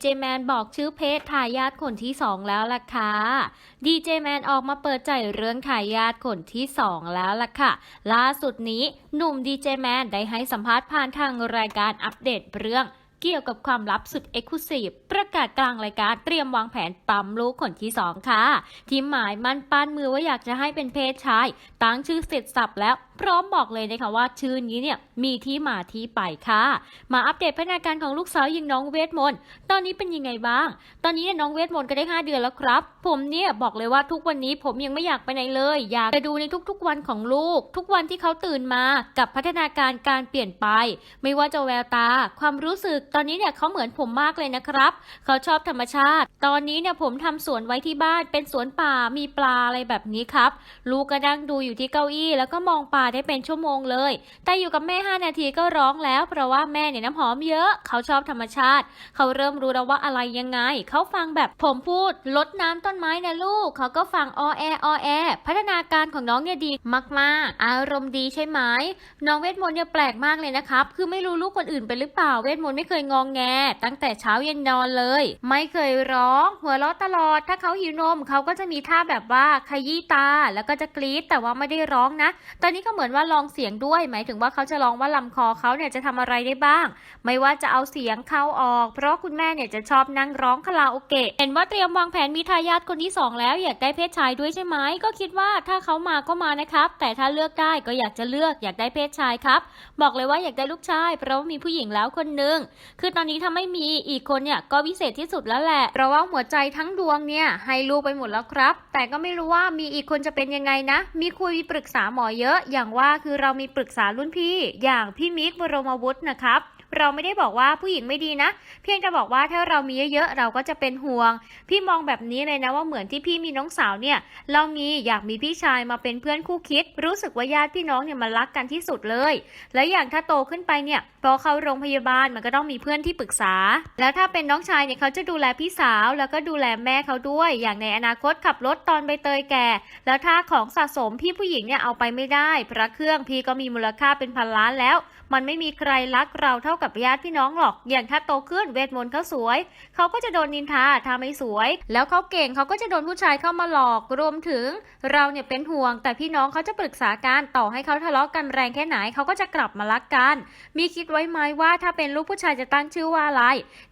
เจแมนบอกชื่อเพศทายาทคนที่สองแล้วล่ะค่ะดีเจแมนออกมาเปิดใจเรื่องทายาทคนที่สองแล้วล่ะค่ะ ล่าสุดนี้หนุ่มดีเจแมนได้ให้สัมภาษณ์ผ่านทางรายการอัปเดตเรื่องเกี่ยวกับความลับสุดเอ็กซ์คลูซีฟประกาศกลางรายการเตรียมวางแผนปั๊มลูกคนที่สองค่ะ ที่หมายมั่นปั้นมือว่าอยากจะให้เป็นเพศชาย ตั้งชื่อเสร็จสับแล้ว พร้อมบอกเลยนะคะว่าชื่อนี้เนี่ยมีที่มาที่ไปค่ะ มาอัปเดตพัฒนาการของลูกสาวย่างน้องเวทมนต์ตอนนี้เป็นยังไงบ้าง ตอนนี้เนี่ยน้องเวทมนต์ก็ได้ 5 เดือนแล้วครับ ผมเนี่ยบอกเลยว่าทุกวันนี้ผมยังไม่อยากไปไหนเลย อยากจะดูในทุกๆวันของลูก ทุกวันที่เขาตื่นมากับพัฒนาการการเปลี่ยนไป ไม่ว่าจะแววตา ความรู้สึกตอนนี้เนี่ยเขาเหมือนผมมากเลยนะครับ เขาชอบธรรมชาติ ตอนนี้เนี่ยผมทำสวนไว้ที่บ้านเป็นสวนป่ามีปลาอะไรแบบนี้ครับ ลูกก็นั่งดูอยู่ที่เก้าอี้แล้วก็มองปลาได้เป็นชั่วโมงเลย แต่อยู่กับแม่ 5 นาทีก็ร้องแล้ว เพราะว่าแม่เนี่ยน้ำหอมเยอะ เขาชอบธรรมชาติ เขาเริ่มรู้แล้วว่าอะไรยังไง เขาฟังแบบผมพูดลดน้ำต้นไม้นะลูก เขาก็ฟังออแอออแอ พัฒนาการของน้องเนี่ยดีมาก ๆ อารมณ์ดีใช่ไหมน้องเวทมนต์เนี่ยแปลกมากเลยนะครับ คือไม่รู้ลูกคนอื่นเป็นหรือเปล่า เวทมนต์ไม่เคยงองแง ตั้งแต่เช้าเย็นนอนเลย ไม่เคยร้อง หัวเราะตลอด ถ้าเขาหิวนมเขาก็จะมีท่าแบบว่าขยี้ตา แล้วก็จะกรี๊ดแต่ว่าไม่ได้ร้องนะ ตอนนี้ก็เหมือนว่าลองเสียงด้วย หมายถึงว่าเขาจะลองว่าลำคอเขาเนี่ยจะทำอะไรได้บ้าง ไม่ว่าจะเอาเสียงเข้าออก เพราะคุณแม่เนี่ยจะชอบนั่งร้องคาราโอเกะเห็นว่าเตรียมวางแผนมีทายาทคนที่สองแล้วอยากได้เพศชายด้วยใช่ไหมก็คิดว่าถ้าเขามาก็มานะครับแต่ถ้าเลือกได้ก็อยากจะเลือกอยากได้เพศชายครับบอกเลยว่าอยากได้ลูกชาย เพราะว่ามีผู้หญิงแล้วคนหนึ่งคือตอนนี้ถ้าไม่มีอีกคนเนี่ยก็วิเศษที่สุดแล้วแหละเพราะว่าหัวใจทั้งดวงเนี่ยให้ลูกไปหมดแล้วครับ แต่ก็ไม่รู้ว่ามีอีกคนจะเป็นยังไงนะ มีคุยปรึกษาหมอเยอะอย่างว่าคือเรามีปรึกษารุ่นพี่อย่างพี่มิกบรมวุฒินะครับ เราไม่ได้บอกว่าผู้หญิงไม่ดีนะ เพียงจะบอกว่าถ้าเรามีเยอะๆเราก็จะเป็นห่วง พี่มองแบบนี้เลยนะว่าเหมือนที่พี่มีน้องสาวเนี่ย เรามีอยากมีพี่ชายมาเป็นเพื่อนคู่คิด รู้สึกว่าญาติพี่น้องเนี่ยมันรักกันที่สุดเลย และอย่างถ้าโตขึ้นไปเนี่ยพอเข้าโรงพยาบาลมันก็ต้องมีเพื่อนที่ปรึกษา แล้วถ้าเป็นน้องชายเนี่ยเขาจะดูแลพี่สาว แล้วก็ดูแลแม่เขาด้วย อย่างในอนาคตขับรถตอนใบเตยแก่ แล้วถ้าของสะสมพี่ผู้หญิงเนี่ยเอาไปไม่ได้ พระเครื่องพี่ก็มีมูลค่าเป็นพันล้านแล้ว มันไม่มีใครรักเราเท่ากับญาติพี่น้องหรอก อย่างถ้าโตขึ้นเวทมนต์เขาสวย เขาก็จะโดนนินทาถ้าไม่สวย แล้วเขาเก่งเขาก็จะโดนผู้ชายเข้ามาหลอก รวมถึงเราเนี่ยเป็นห่วง แต่พี่น้องเขาจะปรึกษาการต่อให้เขาทะเลาะกันแรงแค่ไหนเขาก็จะกลับมารักกัน มีคิดไว้ไหมว่าถ้าเป็นลูกผู้ชายจะตั้งชื่อว่าอะไร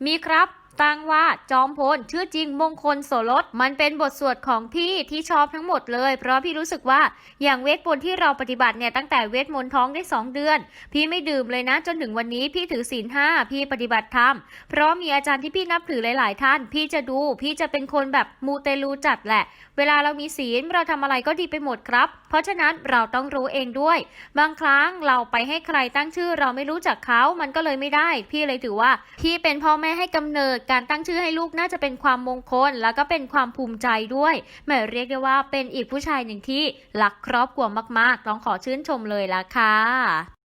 มีครับ ตั้งว่าจอมพลชื่อจริงมงคลโสรสมันเป็นบทสวดของพี่ที่ชอบทั้งหมดเลย เพราะพี่รู้สึกว่าอย่างเวทมนต์ที่เราปฏิบัติเนี่ยตั้งแต่เวทมนต์ท้องได้ 2 เดือน พี่ไม่ดื่มเลยนะ จนถึงวันนี้พี่ถือศีลห้าพี่ปฏิบัติธรรมเพราะมีอาจารย์ที่พี่นับถือหลาย ๆ ท่าน พี่จะดูพี่จะเป็นคนแบบมูเตลูจัดแหละ เวลาเรามีศีลเราทำอะไรก็ดีไปหมดครับ เพราะฉะนั้นเราต้องรู้เองด้วย บางครั้งเราไปให้ใครตั้งชื่อเราไม่รู้จักเขามันก็เลยไม่ได้ พี่เลยถือว่าพี่เป็นพ่อแม่ให้กำเนิดการตั้งชื่อให้ลูกน่าจะเป็นความมงคล แล้วก็เป็นความภูมิใจด้วยแหม่เรียกได้ว่าเป็นอีกผู้ชายหนึ่งที่รักครอบครัวมากๆ ต้องขอชื่นชมเลยละค่ะ